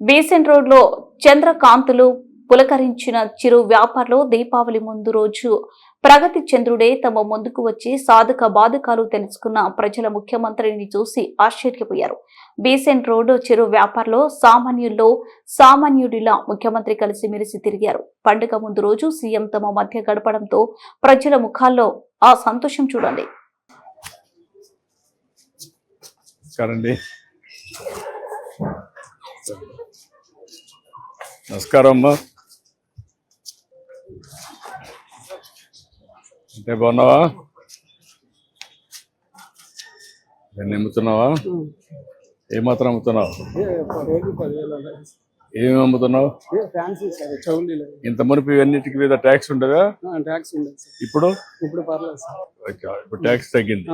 Besant రోడ్లో చంద్రకాంతులు పులకరించిన చిరు వ్యాపారులు దీపావళి ముందు రోజు ప్రగతి చంద్రుడే తమ ముందుకు వచ్చి సాధక బాధకాలు తెలుసుకున్న ప్రజల ముఖ్యమంత్రిని చూసి ఆశ్చర్యపోయారు. బీసెంట్ రోడ్డు చిరు వ్యాపారులు సామాన్యుల్లో సామాన్యుడిలా ముఖ్యమంత్రి కలిసి మెలిసి తిరిగారు. పండుగ ముందు రోజు సీఎం తమ మధ్య గడపడంతో ప్రజల ముఖాల్లో ఆ సంతోషం చూడండి. నమస్కారం అమ్మా. అంటే బాగున్నావా? దాన్ని అమ్ముతున్నావా ఏమాత్రం అమ్ముతున్నావు ఏమి అమ్ముతున్నావు? ఇంత మునిపి ఇవన్నిటికి మీద ట్యాక్స్ ఉండదా? ట్యాక్స్ ఇప్పుడు? ఇప్పుడు పర్లేదు ఇప్పుడు ట్యాక్స్ తగ్గింది.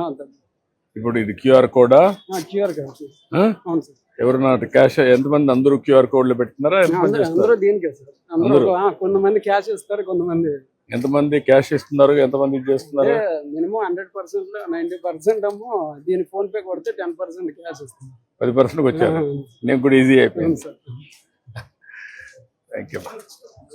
ఇప్పుడు ఇది క్యూఆర్ కోడా? క్యూఆర్. ఆ? అవును సార్. ఎవరన్నా క్యాష్ ఎంతమంది అందరూ క్యూఆర్ కోడ్లు అందరూ దీనికే సార్. అందరూ ఆ, కొంతమంది క్యాష్ ఇస్తారు కొంతమంది ఎంతమంది క్యాష్ ఇస్తున్నారు? ఎంతమంది చేస్తున్నారు? Minimum hundred percent ninety percent ఏమో దీని ఫోన్ పే కొడితే టెన్ పర్సెంట్ క్యాష్ ఇస్తుంది పది పర్సెంట్కి వచ్చారు. నేను కూడా ఈజీ అయిపోయింది సార్. Thank you